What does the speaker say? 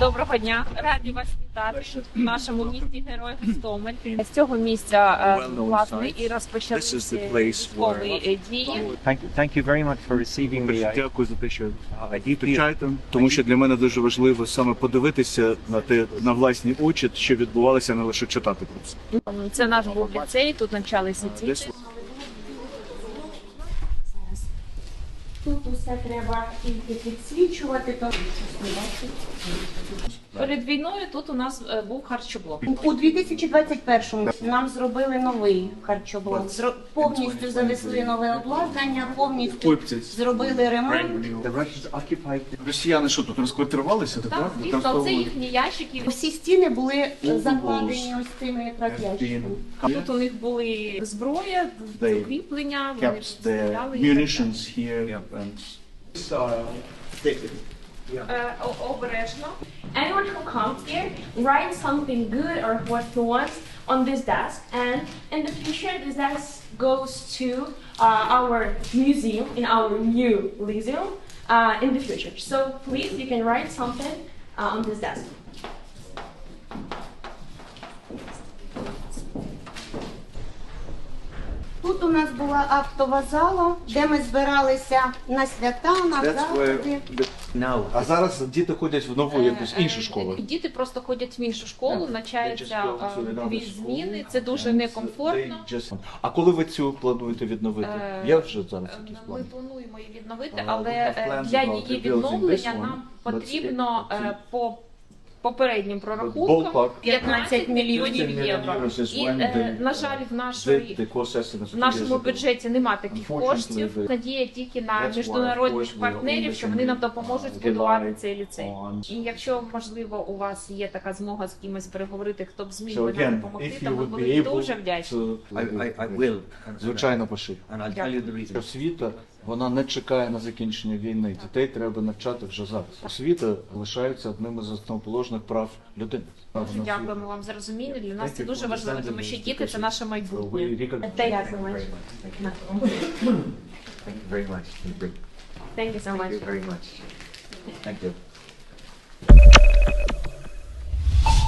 Доброго дня, раді вас вітати в нашому місті Герой Гостомель. З цього місця е, власне і розпочалися військові е, дії. Thank you, very much for receiving me. Дякую за те, що I тому що для мене дуже важливо саме подивитися на те на власні очі, що відбувалося, не лише читати про це. Це наш був ліцей, тут навчалися діти. Тут усе треба тільки підсвічувати, то Перед війною тут у нас е, був харчоблок. у 2021-му нам зробили новий харчоблок. Зро- Повністю завезли нове обладнання, повністю зробили ремонт. Росіяни що тут розквартирувалися, так? Так, це їхні ящики. Всі стіни були закладені ось цими якраз ящиками. Тут у них були зброя, укріплення, вони стріляли Uh, and Anyone who comes here writes something good or what he wants on this desk, and in the future, this desk goes to uh, our museum in our new museum uh, in the future. So please, you can write something uh, on this desk. У нас була актова зала, де ми збиралися на свята, на заходи. now. а зараз діти ходять в нову якусь іншу школу. Е, Діти просто ходять в іншу школу, навчаються е, another дві зміни. Це дуже некомфортно. А коли ви цю плануєте відновити? Е, Є вже зараз Е, якісь Ми плани? плануємо її відновити, Uh, але е, для її відновлення нам потрібно е, по попереднім прорахункам 15 мільйонів євро. І е, на жаль, в нашої в нашому бюджеті нема таких коштів. Надія тільки на міжнародних партнерів, що вони нам допоможуть збудувати цей ліцей. І якщо можливо у вас є така змога з кимось переговорити, хто б зміг би нам допомогти, то ми були дуже вдячні. Звичайно, пошив. Освіта вона не чекає на закінчення війни. Дітей треба навчати вже зараз. Освіта лишається одним із основоположних прав людини. Дуже дякуємо вам за розуміння. Для нас це дуже важливо, тому що діти це наше майбутнє. Thank you so much. Thank you.